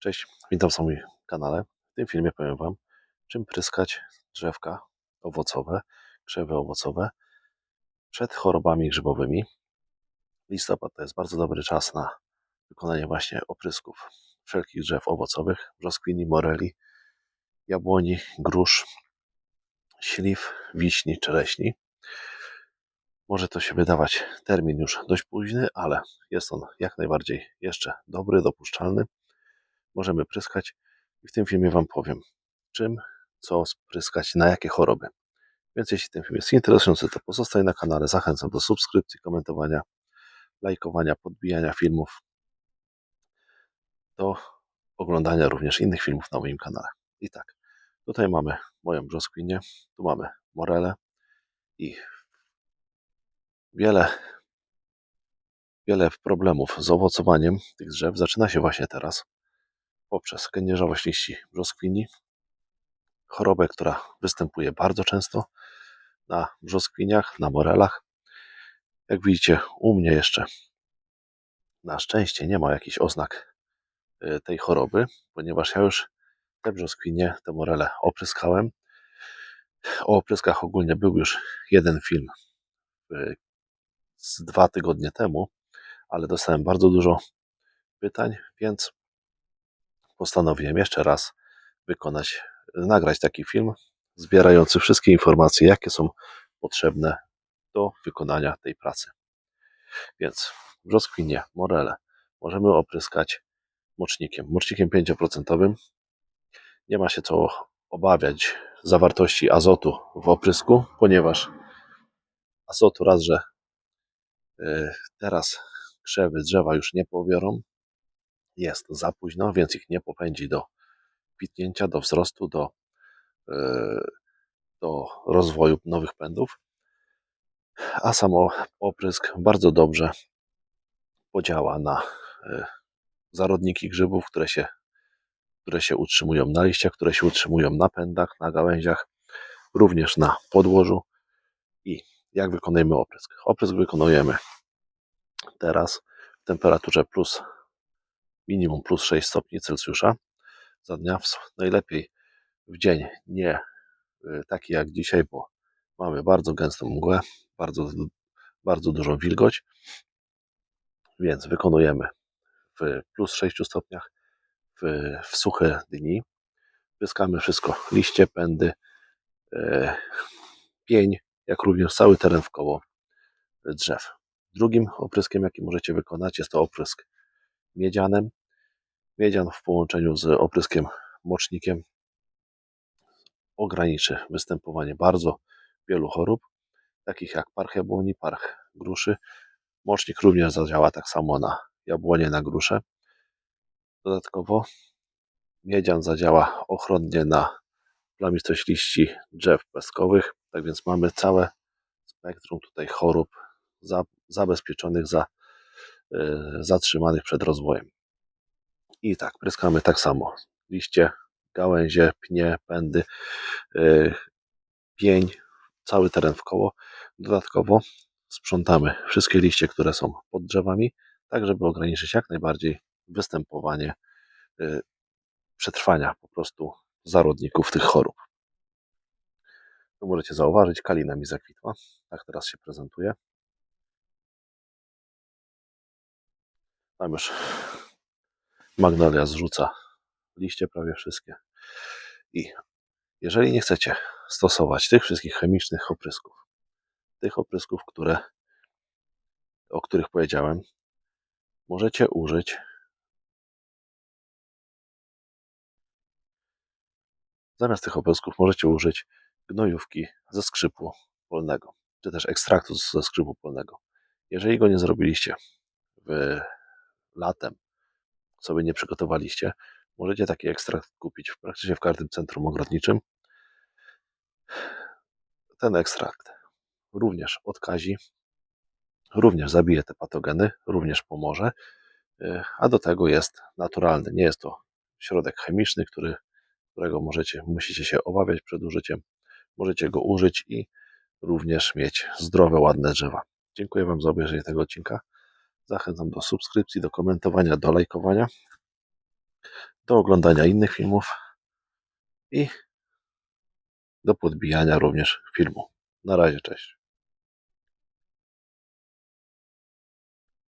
Cześć, witam w moim kanale. W tym filmie powiem Wam, czym pryskać drzewka owocowe, krzewy owocowe przed chorobami grzybowymi. Listopad to jest bardzo dobry czas na wykonanie właśnie oprysków wszelkich drzew owocowych, brzoskwini, moreli, jabłoni, grusz, śliw, wiśni, czereśni. Może to się wydawać termin już dość późny, ale jest on jak najbardziej jeszcze dobry, dopuszczalny możemy pryskać i w tym filmie Wam powiem, czym, co spryskać, na jakie choroby. Więc jeśli ten film jest interesujący, to pozostań na kanale. Zachęcam do subskrypcji, komentowania, lajkowania, podbijania filmów, do oglądania również innych filmów na moim kanale. I tak, tutaj mamy moją brzoskwinię, tu mamy morele i wiele, wiele problemów z owocowaniem tych drzew zaczyna się właśnie teraz poprzez kędzierzawość liści brzoskwini, chorobę, która występuje bardzo często na brzoskwiniach, na morelach. Jak widzicie, u mnie jeszcze na szczęście nie ma jakichś oznak y, tej choroby, ponieważ ja już te brzoskwinie, te morele opryskałem. O opryskach ogólnie był już jeden film y, z dwa tygodnie temu, ale dostałem bardzo dużo pytań, więc postanowiłem jeszcze raz wykonać, nagrać taki film, zbierający wszystkie informacje, jakie są potrzebne do wykonania tej pracy. Więc brzoskwinie, morele możemy opryskać mocznikiem, mocznikiem 5%. Nie ma się co obawiać zawartości azotu w oprysku, ponieważ azotu raz, że y, teraz krzewy, drzewa już nie pobiorą, jest za późno, więc ich nie popędzi do kwitnięcia, do wzrostu, do, e, do rozwoju nowych pędów. A samo oprysk bardzo dobrze podziała na e, zarodniki grzybów, które się, które się utrzymują na liściach, które się utrzymują na pędach, na gałęziach, również na podłożu. I jak wykonujemy oprysk? Oprysk wykonujemy teraz w temperaturze plus minimum plus 6 stopni Celsjusza za dnia. Najlepiej w dzień, nie y, taki jak dzisiaj, bo mamy bardzo gęstą mgłę, bardzo, bardzo dużą wilgoć, więc wykonujemy w plus 6 stopniach w, w suche dni. Pyskamy wszystko, liście, pędy, e, pień, jak również cały teren w koło drzew. Drugim opryskiem, jaki możecie wykonać, jest to oprysk miedzianem. Miedzian w połączeniu z opryskiem mocznikiem ograniczy występowanie bardzo wielu chorób, takich jak parch jabłoni, parch gruszy. Mocznik również zadziała tak samo na jabłonie, na grusze. Dodatkowo miedzian zadziała ochronnie na plamistość liści drzew pestkowych, tak więc mamy całe spektrum tutaj chorób zabezpieczonych, za, e, zatrzymanych przed rozwojem. I tak, pryskamy tak samo. Liście, gałęzie, pnie, pędy, yy, pień, cały teren w koło. Dodatkowo sprzątamy wszystkie liście, które są pod drzewami, tak żeby ograniczyć jak najbardziej występowanie yy, przetrwania po prostu zarodników tych chorób. Tu możecie zauważyć, kalina mi zakwitła. Tak teraz się prezentuje. Tam już Magnolia zrzuca liście prawie wszystkie. I jeżeli nie chcecie stosować tych wszystkich chemicznych oprysków, tych oprysków, które, o których powiedziałem, możecie użyć zamiast tych oprysków możecie użyć gnojówki ze skrzypu polnego, czy też ekstraktu ze skrzypu polnego. Jeżeli go nie zrobiliście w latem sobie nie przygotowaliście, możecie taki ekstrakt kupić w praktycznie w każdym centrum ogrodniczym. Ten ekstrakt również odkazi, również zabije te patogeny, również pomoże, y, a do tego jest naturalny. Nie jest to środek chemiczny, który, którego możecie, musicie się obawiać przed użyciem. Możecie go użyć i również mieć zdrowe, ładne drzewa. Dziękuję Wam za obejrzenie tego odcinka. Zachęcam do subskrypcji, do komentowania, do lajkowania. do oglądania innych filmów i do podbijania również filmu. Na razie, cześć.